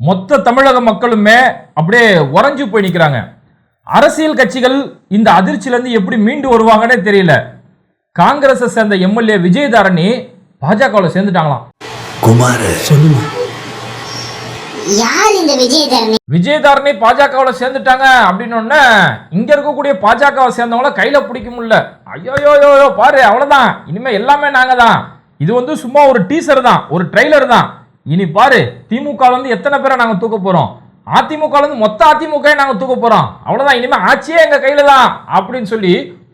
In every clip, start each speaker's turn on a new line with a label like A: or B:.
A: மொத்த தமிழக மக்களுமே அப்படியே உறைஞ்சு போய் நிற்கிறாங்க அரசியல் கட்சிகள் இந்த அதிர்ச்சியிலேருந்து எப்படி மீண்டு வருவாங்கன்னே தெரியல. காங்கிரஸை சேர்ந்த எம்எல்ஏ விஜயதாரணி பாஜகவில் சேர்ந்துட்டாங்களாம்.
B: குமார. சொல்லுமா?
C: யார் இந்த விஜயதரணி?
A: விஜயதாரணி பாஜகவில் சேர்ந்துட்டாங்க அப்படின்னு இங்க இருக்கக்கூடிய பாஜகவை சேர்ந்தவங்கள கையில பிடிக்க முடியல. ஐயோயோயோ பாரு அவ்வளவுதான். இனிமே எல்லாமே நாங்க தான் இது வந்து சும்மா ஒரு டீசர் தான் ஒரு ட்ரெய்லர் தான். இனி பாரு திமுக வந்து எத்தனை பேரை நாங்கள் தூக்க போறோம்? அதிமுக வந்து மொத்த அதிமுக நாங்க தூக்க போறோம். அவ்வளவுதான் இனிமே ஆட்சியே எங்க கையில தான் அப்படின்னு சொல்லி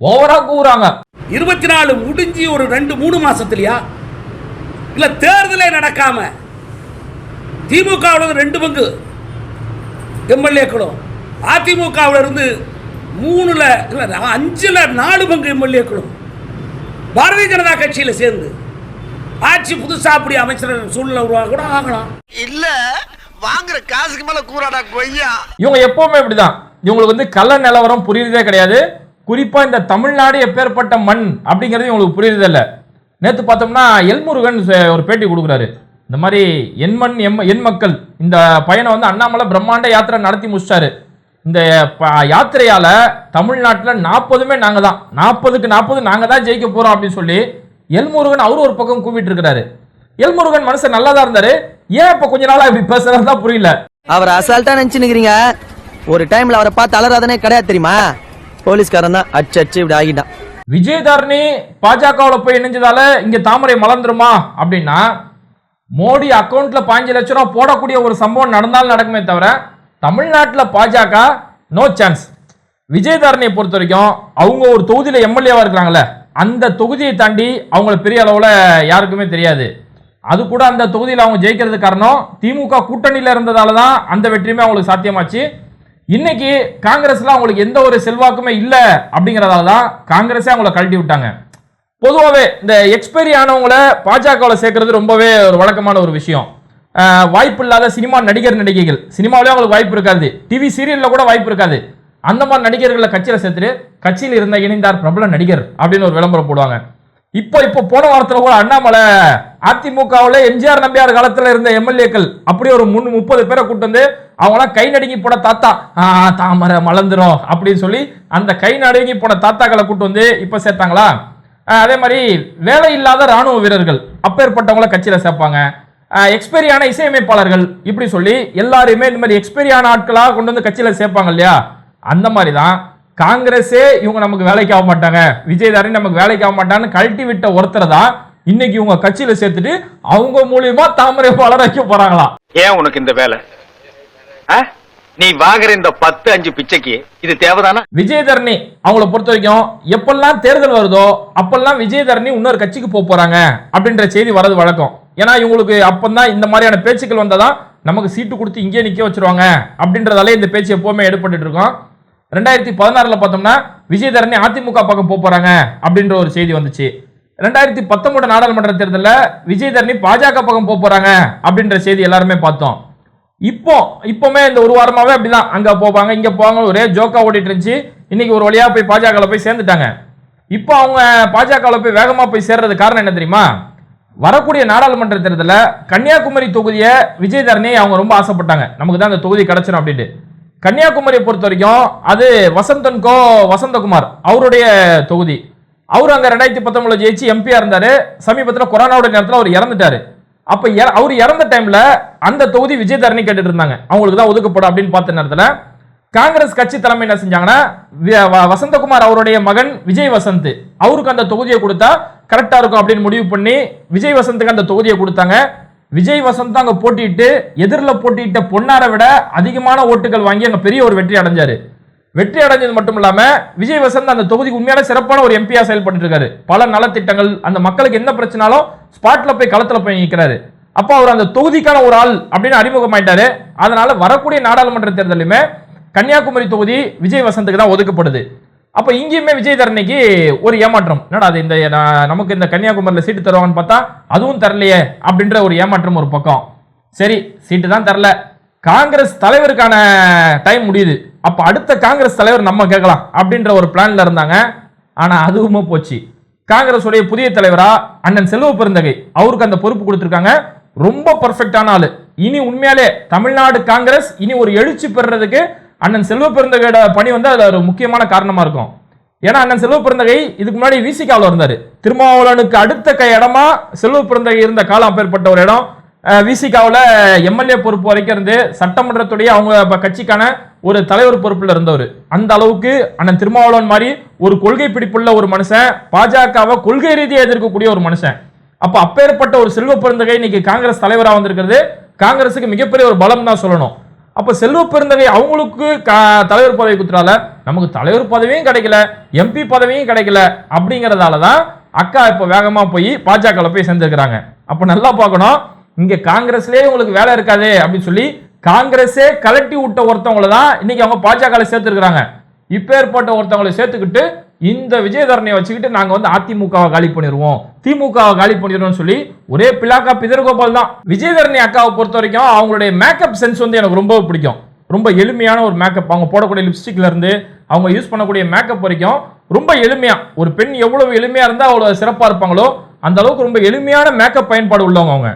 A: ஓவரா கூறாங்க
D: இருபத்தி நாலு முடிஞ்சு ஒரு ரெண்டு மூணு மாசத்துலயா? இல்ல தேர்தலே நடக்காம திமுகவில் இருந்து ரெண்டு பங்கு எம்எல்ஏக்களும் அதிமுகவில் இருந்து மூணுல இல்ல அஞ்சுல நாலு பங்கு எம்எல்ஏக்களும் பாரதிய ஜனதா கட்சியில சேர்ந்து ஆட்சி புதுசா அப்படி அமைச்சர் சூழ்நிலை உருவாக கூட ஆகலாம்.
B: இல்ல வாங்குற காசுக்கு மேல கூறாடா கொய்யா.
A: இவங்க எப்பவுமே இப்படிதான். இவங்களுக்கு வந்து கள்ள நிலவரம் புரியுறதே கிடையாது. குறிப்பா இந்த தமிழ்நாடு எப்பேற்பட்ட மண் அப்படிங்கிறது இவங்களுக்கு புரியுறதே இல்லை. நேத்து பார்த்தோம்னா எல்முருகன் ஒரு பேட்டி கொடுக்குறாரு. இந்த மாதிரி என் மண் எம் என் மக்கள் இந்த பையனை வந்து அண்ணாமலை பிரம்மாண்ட யாத்திரை நடத்தி முடிச்சிட்டாரு. இந்த ப- யாத்திரையால தமிழ்நாட்டில் நாற்பதுமே நாங்க தான் நாற்பதுக்கு நாற்பது நாங்க தான் ஜெயிக்க போறோம் அப்படின்னு சொல்லி எல்முருகன் அவரு ஒரு பக்கம் கூப்பிட்டு இருக்கிறாரு எல்முருகன் மனசு நல்லா தான் இருந்தாரு. ஏன் இப்ப கொஞ்ச நாளா இப்படி பேசுறது தான் புரியல.
E: அவர் அசால்ட்டா நினைச்சுன்னுக்கிறீங்க? ஒரு டைம்ல அவரை பார்த்து அலறாதனே கிடையாது தெரியுமா? போலீஸ்காரன் தான் அச்சு அச்சு இப்படி ஆகிட்டான்.
A: விஜயதாரணி பாஜகவில் போய் இணைஞ்சதால இங்க தாமரை மலர்ந்துருமா? அப்படின்னா மோடி அக்கவுண்ட்ல பாஞ்சு லட்சம் ரூபா போடக்கூடிய ஒரு சம்பவம் நடந்தாலும் நடக்குமே தவிர தமிழ்நாட்டில் பாஜக நோ சான்ஸ் விஜயதாரணியை பொறுத்த வரைக்கும் அவங்க ஒரு தொகுதியில் எம்எல்ஏவா இருக்கிறாங்கல்ல. அந்த தொகுதியை தாண்டி அவங்கள பெரிய அளவில் யாருக்குமே தெரியாது. அது கூட அந்த தொகுதியில் அவங்க ஜெயிக்கிறது காரணம் திமுக கூட்டணியில் இருந்ததால தான் அந்த வெற்றியுமே அவங்களுக்கு சாத்தியமாச்சு. இன்னைக்கு காங்கிரஸ்ல அவங்களுக்கு எந்த ஒரு செல்வாக்குமே இல்லை அப்படிங்கிறதால தான் காங்கிரஸே அவங்கள கழட்டி விட்டாங்க. பொதுவாகவே இந்த எக்ஸ்பைரி ஆனவங்கள பாஜகவில் சேர்க்கறது ரொம்பவே ஒரு வழக்கமான ஒரு விஷயம். வாய்ப்பு இல்லாத சினிமா நடிகர் நடிகைகள். சினிமாவிலே அவங்களுக்கு வாய்ப்பு இருக்காது. டிவி சீரியலில் கூட வாய்ப்பு இருக்காது. அந்த மாதிரி நடிகர்களை கட்சியில் சேர்த்துட்டு கட்சியில் இருந்த இணைந்தார் பிரபல நடிகர் அப்படின்னு ஒரு விளம்பரம் போடுவாங்க. இப்போ இப்போ போன வாரத்தில் கூட அண்ணாமலை அதிமுகவில் எம்ஜிஆர் நம்பியார் காலத்தில் இருந்த எம்எல்ஏக்கள் அப்படி ஒரு முன் முப்பது பேரை கூட்டு வந்து அவங்களாம் கை நடுங்கி போன தாத்தா தாமரை மலர்ந்துடும் அப்படின்னு சொல்லி அந்த கை நடுங்கி போன தாத்தாக்களை கூட்டு வந்து இப்போ சேர்த்தாங்களா? அதே மாதிரி வேலை இல்லாத ராணுவ வீரர்கள் அப்பேற்பட்டவங்கள கட்சியில் சேர்ப்பாங்க. எக்ஸ்பெரியான இசையமைப்பாளர்கள் இப்படி சொல்லி எல்லாருமே இந்த மாதிரி எக்ஸ்பெரியான ஆட்களாக கொண்டு வந்து கட்சியில் சேர்ப்பாங்க இல்லையா? அந்த மாதிரி தான் காங்கிரஸே இவங்க நமக்கு வேலைக்கு ஆக மாட்டாங்க. விஜயதாரணி நமக்கு வேலைக்கு ஆக மாட்டான்னு கழட்டி விட்ட ஒருத்தரை தான் இன்னைக்கு இவங்க கட்சியில சேர்த்துட்டு அவங்க மூலியமா தாமரை வளர வைக்க போறாங்களாம்
F: ஏன் உனக்கு இந்த வேலை? நீ வாங்குற இந்த பத்து அஞ்சு பிச்சைக்கு இது தேவைதானா?
A: விஜயதரணி அவங்கள பொறுத்த வரைக்கும் எப்பெல்லாம் தேர்தல் வருதோ அப்பெல்லாம் விஜயதரணி இன்னொரு கட்சிக்கு போக போறாங்க அப்படின்ற செய்தி வரது வழக்கம். ஏன்னா இவங்களுக்கு அப்பந்தான் இந்த மாதிரியான பேச்சுக்கள் வந்ததான் நமக்கு சீட்டு கொடுத்து இங்கேயே நிக்க வச்சிருவாங்க அப்படின்றதாலே இந்த பேச்சு எப்பவுமே எடுப்பட்டு இருக்கோம். ரெண்டாயிரத்தி பதினாறில் பார்த்தோம்னா விஜயதரணி அதிமுக பக்கம் போகிறாங்க அப்படின்ற ஒரு செய்தி வந்துச்சு. ரெண்டாயிரத்தி பத்தொன்பது நாடாளுமன்ற தேர்தலில் விஜயதரணி பாஜக பக்கம் போகிறாங்க அப்படின்ற செய்தி எல்லாருமே பார்த்தோம். இப்போ இப்போமே இந்த ஒரு வாரமாகவே அப்படிதான். அங்கே போவாங்க இங்கே போவாங்க ஒரே ஜோக்கா ஓடிட்டு இருந்துச்சு. இன்னைக்கு ஒரு வழியாக போய் பாஜகவில் போய் சேர்ந்துட்டாங்க. இப்போ அவங்க பாஜகவில் போய் வேகமாக போய் சேர்றது காரணம் என்ன தெரியுமா? வரக்கூடிய நாடாளுமன்ற தேர்தலில் கன்னியாகுமரி தொகுதியை விஜயதரணி அவங்க ரொம்ப ஆசைப்பட்டாங்க. நமக்கு தான் அந்த தொகுதி கிடச்சிடும் அப்படின்ட்டு. கன்னியாகுமரியை பொறுத்த வரைக்கும் அது வசந்தன் கோ வசந்தகுமார் அவருடைய தொகுதி. அவர் அங்கே ரெண்டாயிரத்தி பத்தொன்பதுல ஜெயிச்சு எம்பியாக இருந்தார். சமீபத்தில் கொரோனாவோட நேரத்தில் அவர் இறந்துட்டாரு. அப்போ இற- அவர் இறந்த டைமில் அந்த தொகுதி விஜயதரணி கேட்டுட்டு இருந்தாங்க. அவங்களுக்கு தான் ஒதுக்கப்படும் அப்படின்னு பார்த்த நேரத்தில் காங்கிரஸ் கட்சி தலைமை என்ன செஞ்சாங்கன்னா வ- வசந்தகுமார் அவருடைய மகன் விஜய் வசந்த் அவருக்கு அந்த தொகுதியை கொடுத்தா கரெக்டாக இருக்கும் அப்படின்னு முடிவு பண்ணி விஜய் வசந்துக்கு அந்த தொகுதியை கொடுத்தாங்க. விஜய் வசந்த் அங்க போட்டியிட்டு எதிரில் போட்டியிட்ட பொன்னாரை விட அதிகமான ஓட்டுகள் வாங்கி அங்க பெரிய ஒரு வெற்றி அடைஞ்சாரு. வெற்றி அடைஞ்சது மட்டும் இல்லாம விஜய் வசந்த் அந்த தொகுதிக்கு உண்மையான சிறப்பான ஒரு எம்பியா செயல்பட்டு இருக்காரு பல நலத்திட்டங்கள் அந்த மக்களுக்கு என்ன பிரச்சனாலும் ஸ்பாட்ல போய் களத்துல போய் நிற்கிறாரு அப்போ அவர் அந்த தொகுதிக்கான ஒரு ஆள் அப்படின்னு அறிமுகமாயிட்டாரு. அதனால வரக்கூடிய நாடாளுமன்ற தேர்தலுமே கன்னியாகுமரி தொகுதி விஜய் வசந்துக்கு தான் ஒதுக்கப்படுது. அப்ப இங்கேயுமே விஜய் தரணிக்கு ஒரு ஏமாற்றம். என்னடா அது இந்த நான் நமக்கு இந்த கன்னியாகுமரியில் சீட்டு தருவாங்கன்னு பார்த்தா அதுவும் தரலையே அப்படின்ற ஒரு ஏமாற்றம் ஒரு பக்கம். சரி சீட்டு தான் தரல. காங்கிரஸ் தலைவருக்கான டைம் முடியுது. அப்ப அடுத்த காங்கிரஸ் தலைவர் நம்ம கேட்கலாம் அப்படின்ற ஒரு பிளான்ல இருந்தாங்க. ஆனா அதுவுமே போச்சு. காங்கிரஸ் உடைய புதிய தலைவரா அண்ணன் செல்வ பெருந்தகை. அவருக்கு அந்த பொறுப்பு கொடுத்துருக்காங்க. ரொம்ப பர்ஃபெக்டான ஆளு. இனி உண்மையாலே தமிழ்நாடு காங்கிரஸ் இனி ஒரு எழுச்சி பெறுறதுக்கு அண்ணன் செல்வ பெருந்தகையோட பணி வந்து அதில் ஒரு முக்கியமான காரணமாக இருக்கும். ஏன்னா அண்ணன் செல்வ பெருந்தகை இதுக்கு முன்னாடி விசிகாவில் இருந்தார் திருமாவளவனுக்கு அடுத்த கை இடமா செல்வ பெருந்தகை இருந்த காலம் அப்பேற்பட்ட ஒரு இடம். விசிகாவில் எம்எல்ஏ பொறுப்பு வரைக்கும் இருந்து சட்டமன்றத்துடைய அவங்க கட்சிக்கான ஒரு தலைவர் பொறுப்பில் இருந்தவர். அந்த அளவுக்கு அண்ணன் திருமாவளவன் மாதிரி ஒரு கொள்கை பிடிப்புள்ள ஒரு மனுஷன் பாஜகவை கொள்கை ரீதியாக எதிர்க்கக்கூடிய ஒரு மனுஷன். அப்போ அப்பேற்பட்ட ஒரு செல்வ பெருந்தகை இன்னைக்கு காங்கிரஸ் தலைவராக வந்திருக்கிறது. காங்கிரஸுக்கு மிகப்பெரிய ஒரு பலம் தான் சொல்லணும். அப்ப செல்வ பெருந்தகை அவங்களுக்கு கா- தலைவர் பதவி குத்துறால நமக்கு தலைவர் பதவியும் கிடைக்கல எம்பி பதவியும் கிடைக்கல அப்படிங்கறதால தான் அக்கா இப்ப வேகமா போய் பாஜகவில் போய் சேர்ந்துருக்கிறாங்க. அப்ப நல்லா பார்க்கணும் இங்க காங்கிரஸ்லயே உங்களுக்கு வேலை இருக்காதே அப்படின்னு சொல்லி காங்கிரஸே கலட்டி விட்ட ஒருத்தவங்கள தான் இன்னைக்கு அவங்க பாஜகவில் சேர்த்துருக்காங்க இப்பேற்பட்ட ஒருத்தவங்களை சேர்த்துக்கிட்டு இந்த விஜயதரணியை வச்சுக்கிட்டு நாங்கள் வந்து அதிமுகவை காலி பண்ணிடுவோம் திமுகவை காலி பண்ணிடுவோம்னு சொல்லி ஒரே பிளாக்கா பிதர்கோபால் தான். விஜயதரணி அக்காவை பொறுத்த வரைக்கும் அவங்களுடைய மேக்கப் சென்ஸ் வந்து எனக்கு ரொம்ப பிடிக்கும். ரொம்ப எளிமையான ஒரு மேக்கப் அவங்க போடக்கூடிய லிப்ஸ்டிக்ல இருந்து அவங்க யூஸ் பண்ணக்கூடிய மேக்கப் வரைக்கும் ரொம்ப எளிமையா. ஒரு பெண் எவ்வளவு எளிமையா இருந்தா அவ்வளவு சிறப்பா இருப்பாங்களோ அந்த அளவுக்கு ரொம்ப எளிமையான மேக்கப் பயன்பாடு உள்ளவங்க அவங்க.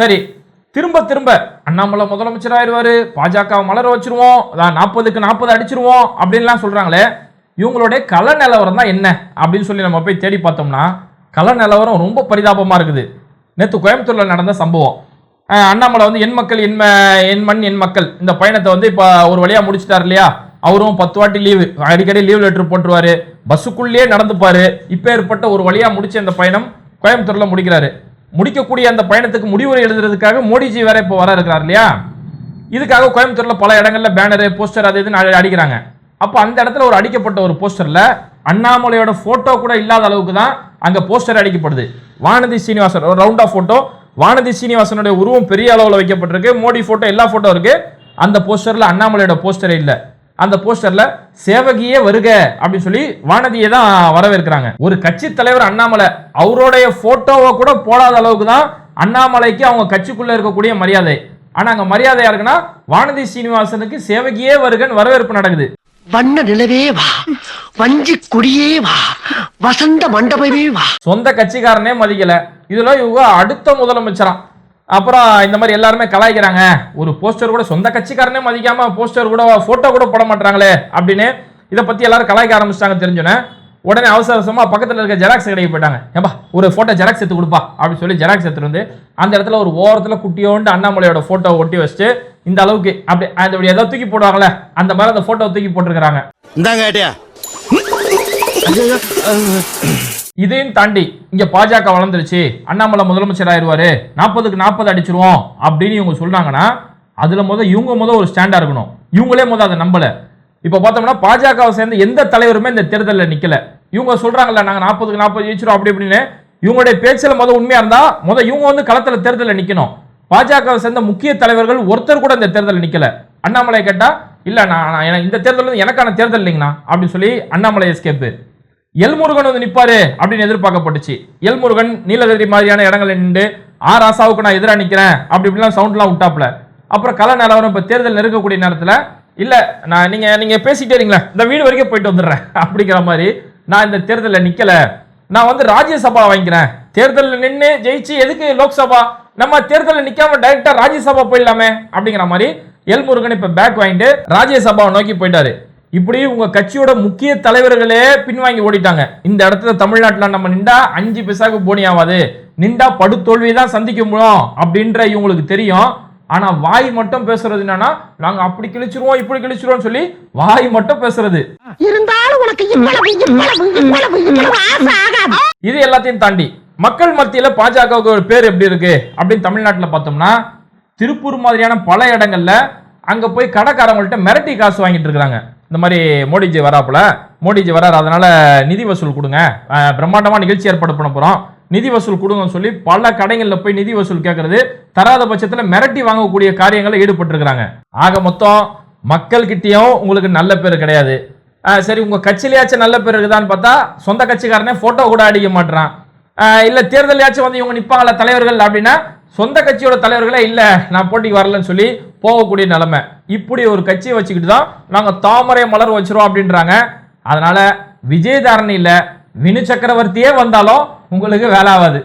A: சரி திரும்ப திரும்ப. அண்ணாமலை முதலமைச்சர் ஆயிடுவாரு. பாஜக மலர வச்சிருவோம். நாற்பதுக்கு நாற்பது அடிச்சிருவோம் அப்படின்லாம் சொல்றாங்களே. இவங்களுடைய கள நிலவரம் தான் என்ன அப்படின்னு சொல்லி நம்ம போய் தேடி பார்த்தோம்னா கள நிலவரம் ரொம்ப பரிதாபமா இருக்குது. நேற்று கோயம்புத்தூர்ல நடந்த சம்பவம். அண்ணாமலை வந்து என் மக்கள் என் என் மண் என் மக்கள். இந்த பயணத்தை வந்து இப்போ ஒரு வழியா முடிச்சிட்டார் இல்லையா? அவரும் பத்து வாட்டி லீவு அடிக்கடி லீவ் லெட்டர் போட்டுருவாரு. பஸ்ஸுக்குள்ளேயே நடந்துப்பாரு. இப்போ ஏற்பட்ட ஒரு வழியா முடிச்ச இந்த பயணம் கோயம்புத்தூர்ல முடிக்கிறாரு. முடிக்கக்கூடிய அந்த பயணத்துக்கு முடிவுரை எழுதுறதுக்காக மோடிஜி வேற இப்போ வர இருக்கிறார் இல்லையா? இதுக்காக கோயம்புத்தூர்ல பல இடங்கள்ல பேனரு போஸ்டர் அது இதுன்னு அடிக்கிறாங்க. அப்போ அந்த இடத்துல ஒரு அடிக்கப்பட்ட ஒரு போஸ்டர்ல அண்ணாமலையோட போட்டோ கூட இல்லாத அளவுக்கு தான் அங்க போஸ்டர் அடிக்கப்படுது. வானதி சீனிவாசன் ஒரு ரவுண்டா போட்டோ வானதி சீனிவாசனுடைய உருவம் பெரிய அளவில் வைக்கப்பட்டிருக்கு. மோடி போட்டோ எல்லா போட்டோ இருக்கு. அந்த போஸ்டர்ல அண்ணாமலையோட போஸ்டரே இல்லை. அந்த போஸ்டர்ல சேவகியே வருக அப்படின்னு சொல்லி வானதியை தான் வரவேற்கிறாங்க. ஒரு கட்சி தலைவர் அண்ணாமலை அவருடைய போட்டோவை கூட போடாத அளவுக்கு தான் அண்ணாமலைக்கு அவங்க கட்சிக்குள்ள இருக்கக்கூடிய மரியாதை. ஆனா அங்க மரியாதை யாருக்குன்னா வானதி சீனிவாசனுக்கு சேவகியே வருகன்னு வரவேற்பு நடக்குது.
B: வண்ண நிலவே வா வஞ்சி கொடியே வா வசந்த மண்டபமே வா.
A: சொந்த கட்சிக்காரனே மதிக்கல. இதுல இவங்க அடுத்த முதலமைச்சராம். அப்புறம் இந்த மாதிரி எல்லாருமே கலாய்க்கிறாங்க. ஒரு போஸ்டர் கூட சொந்த கட்சிக்காரனே மதிக்காம போஸ்டர் கூட போட்டோ கூட போட மாட்டாங்களே அப்படின்னு இதை பத்தி எல்லாரும் கலாய்க்க ஆரம்பிச்சிட்டாங்க தெரிஞ்சோன்னே உடனே அவசர அவசரமா பக்கத்துல இருக்க ஜெராக்ஸ் கடைக்கு போயிட்டாங்க. ஏப்பா ஒரு போட்டோ ஜெராக்ஸ் எடுத்து கொடுப்பா அப்படின்னு சொல்லி ஜெராக்ஸ் எடுத்துட்டு வந்து அந்த இடத்துல ஒரு ஓரத்துல குட்டியோண்டு அண்ணாமலையோட போட்டோ ஒட்டி வச்சுட்டு இந்த அளவுக்கு அப்படி அந்த இப்படி ஏதோ தூக்கி போடுவாங்கல்ல அந்த மாதிரி அந்த போட்டோ தூக்கி போட்டிருக்கிறாங்க.
B: இந்தாங்க
A: இதையும் தாண்டி இங்க பாஜக வளர்ந்துருச்சு. அண்ணாமலை முதலமைச்சர் ஆயிடுவாரு நாற்பதுக்கு நாற்பது அடிச்சிருவோம் அப்படின்னு இவங்க சொல்றாங்கன்னா அதுல முத இவங்க முத ஒரு ஸ்டாண்டா இருக்கணும். இவங்களே முத அதை நம்பல. இப்ப பார்த்தோம்னா பாஜகவை சேர்ந்த எந்த தலைவருமே இந்த தேர்தலில் நிக்கல. இவங்க சொல்றாங்கல்ல நாங்க நாற்பதுக்கு நாற்பது ஜெயிச்சிரும் அப்படி இப்படின்னு. இவங்களுடைய பேச்சில் முத உண்மையா இருந்தா முத இவங்க வந்து களத்துல தேர்தலில் நிக்கணும். பாஜகவை சேர்ந்த முக்கிய தலைவர்கள் ஒருத்தர் கூட இந்த தேர்தலில் நிக்கல. அண்ணாமலை கேட்டா இல்ல நான் இந்த தேர்தல் எனக்கான தேர்தல் இல்லைங்கண்ணா அப்படின்னு சொல்லி அண்ணாமலை எஸ்கேப்பு எல்முருகன் வந்து நிப்பாரு அப்படின்னு எதிர்பார்க்கப்பட்டுச்சு. எல்முருகன் நீலகிரி மாதிரியான இடங்கள்ல நின்று ஆ ராசாவுக்கு நான் எதிராக நிற்கிறேன் அப்படி இப்படிலாம் சவுண்ட்லாம் விட்டாப்ல அப்புறம் கல நிலவரம் இப்போ தேர்தல் நெருக்கக்கூடிய நேரத்தில் இல்லை நான் நீங்கள் நீங்கள் பேசிட்டே இருங்களேன். இந்த வீடு வரைக்கும் போயிட்டு வந்துடுறேன். அப்படிங்கிற மாதிரி நான் இந்த தேர்தலில் நிற்கலை நான் வந்து ராஜ்யசபா வாங்கிக்கிறேன். தேர்தலில் நின்று ஜெயிச்சு எதுக்கு லோக்சபா? நம்ம தேர்தலில் நிற்காம டைரக்டா ராஜ்யசபா போயிடலாமே. அப்படிங்கிற மாதிரி எல்முருகன் இப்போ பேக் வாங்கிட்டு ராஜ்யசபாவை நோக்கி போயிட்டாரு. இப்படி உங்க கட்சியோட முக்கிய தலைவர்களே பின்வாங்கி ஓடிட்டாங்க. இந்த இடத்துல தமிழ்நாட்டுல நம்ம நின்றா அஞ்சு பைசாக்கு போனி ஆகாது நின்றா படுதோல்வி தான் சந்திக்க முடியும் அப்படின்ற இவங்களுக்கு தெரியும். ஆனா வாய் மட்டும் பேசுறது என்னன்னா நாங்க அப்படி கிழிச்சிருவோம் இப்படி கிழிச்சிருவோம் சொல்லி வாய் மட்டும் பேசுறது.
B: இருந்தாலும் உனக்கு
A: இது எல்லாத்தையும் தாண்டி மக்கள் மத்தியில பாஜகவுக்கு ஒரு பேர் எப்படி இருக்கு அப்படின்னு தமிழ்நாட்டுல பார்த்தோம்னா திருப்பூர் மாதிரியான பல இடங்கள்ல அங்க போய் கடைக்காரங்கள்ட்ட மிரட்டி காசு வாங்கிட்டு இருக்காங்க இந்த மாதிரி மோடிஜி வராப்புல மோடிஜி வராரு அதனால நிதி வசூல் கொடுங்க. பிரம்மாண்டமாக நிகழ்ச்சி ஏற்பாடு பண்ண போகிறோம் நிதி வசூல் கொடுங்கன்னு சொல்லி பல கடைகளில் போய் நிதி வசூல் கேட்கறது தராத பட்சத்தில் மிரட்டி வாங்கக்கூடிய காரியங்களில் ஈடுபட்டிருக்கிறாங்க. ஆக மொத்தம் மக்கள்கிட்டயும் உங்களுக்கு நல்ல பேர் கிடையாது. சரி உங்கள் கட்சியிலேயாச்சும் நல்ல பேர் இருக்குதான்னு பார்த்தா சொந்த கட்சிக்காரனே ஃபோட்டோ கூட அடிக்க மாட்டேறான் இல்லை தேர்தலையாச்சும் வந்து இவங்க நிற்பாங்களா தலைவர்கள் அப்படின்னா சொந்த கட்சியோட தலைவர்களே இல்லை நான் போட்டிக்கு வரலன்னு சொல்லி போகக்கூடிய நிலைமை. இப்படி ஒரு கட்சியை வச்சுக்கிட்டு தான் நாங்கள் தாமரை மலர் வச்சிரும் அப்படின்றாங்க. அதனால விஜயதாரணி இல்லை வினு சக்கரவர்த்தியே வந்தாலும் உங்களுக்கு வேலை ஆகாது.